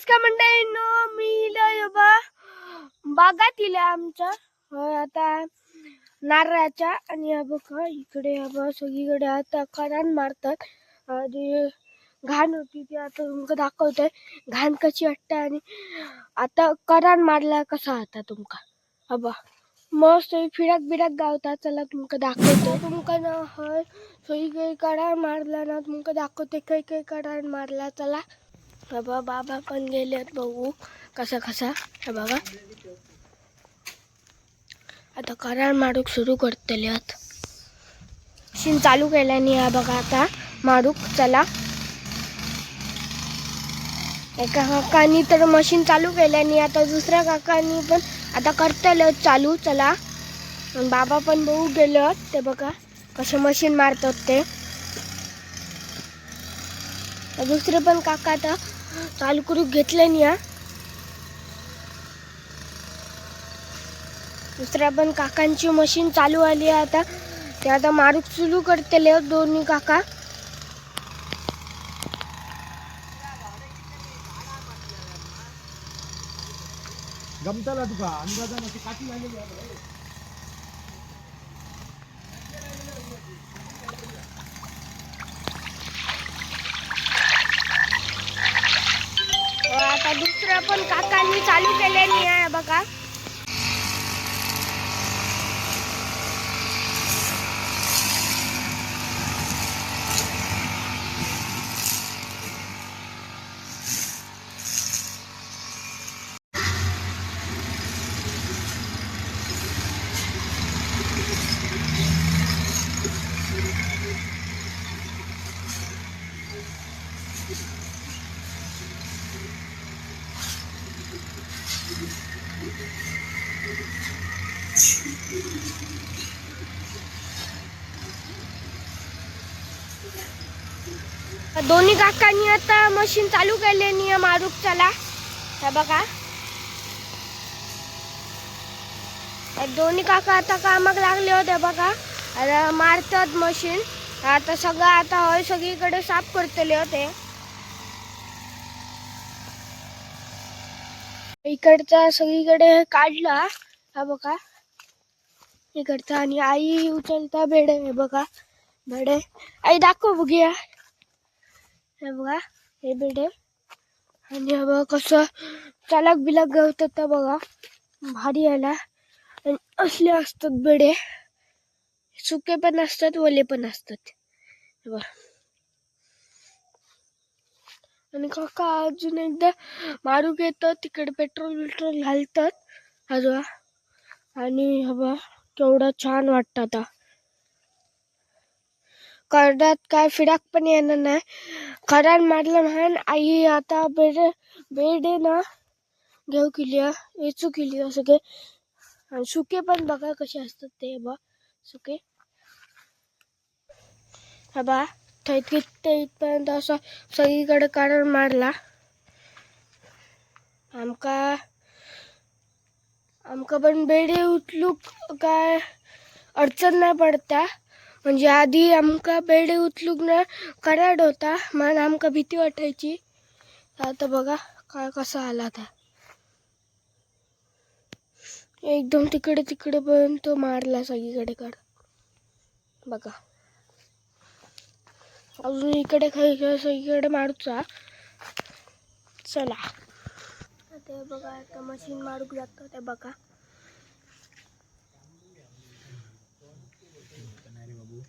नमस्कार न मी इला बा बागात इला आमच्या होय आता नारळाच्या आणि हा बघा इकडे हा सगळीकडे आता करण मारतात. जी घाण होती ती आता तुमका दाखवतोय. घाण कशी वाटते आणि आता करान मारला कसा आता तुमका? अबा मस्त फिडक बिडक गावता चला तुमका दाखवतो तुमका ना हय काही कडा मारला ना तुमका दाखवते काही काही करार मारला चला. बाबा बाबा पण गेलेत बघू कसा कसा. हे बघा. आता करार मारूक सुरू करतले मशीन चालू केल्याने हा बघा आता मारूक चला. एका काकानी तर मशीन चालू केल्याने आता दुसऱ्या काकानी पण आता करतले चालू चला. बाबा पण बघू गेलं ते बघा कसे मशीन मारतात ते. दुसरे पण काका आता चालू करून घेतलं नाही हा. दुसऱ्या पण काकांची मशीन चालू आली आहे आता. ते आता मारूक सुरू करतेले दोन्ही काका. गमताला तुका. अंदाजान काठी दुसरं पण काकांनी चालू केलेली आहे बघा. दोन्ही काकांनी आता मशीन चालू केली आहे मारूक चला. हे बघा. दोन्ही काका आता कामाक लागले होते बघा. मारतात मशीन आता सगळं आता सगळीकडे साफ करतले होते. इकडचा सगळीकडे काढला. हा बघा. इकडचा आणि आई उचलता बेड. हे बघा. बेडे. आई दाखव बघूया हे बघा. हे बेडे. आणि बघा कसं चालक बिलक गवतात तर बघा. भारी आला आणि असले असतात बेडे. सुके पण असतात ओले पण असतात. बघा. आणि काका अजून एकदा मारू घेतात तिकडे पेट्रोल बिट्रोल घालतात. आजोबा. आणि हवा केवढा छान वाटतं आता. करड्यात काय फिराक पण येणार नाही. करार मारलं म्हण आई आता बेड बेड आहे ना. घेऊ केली वेचू केली सगळे. आणि सुके पण बघा कसे असतात ते बा सुके. हा बा थैत ते इथपर्यंत असं सगळीकडे कारण मारला. आमका आमका पण बेडे उचलूक काय अडचण नाही पडता. म्हणजे आधी आमका बेडे उचलूक ना कराड होता म्हणून आमका भीती वाटायची. आता बघा काय कसा आला आता. एकदम तिकडे तिकडे पर्यंत मारला सगळीकडे कड बघा. अजून इकडे काही सगळीकडे मारूचा. चला. ते बघा आता मशीन मारूक लागतं ते बघा. बाबू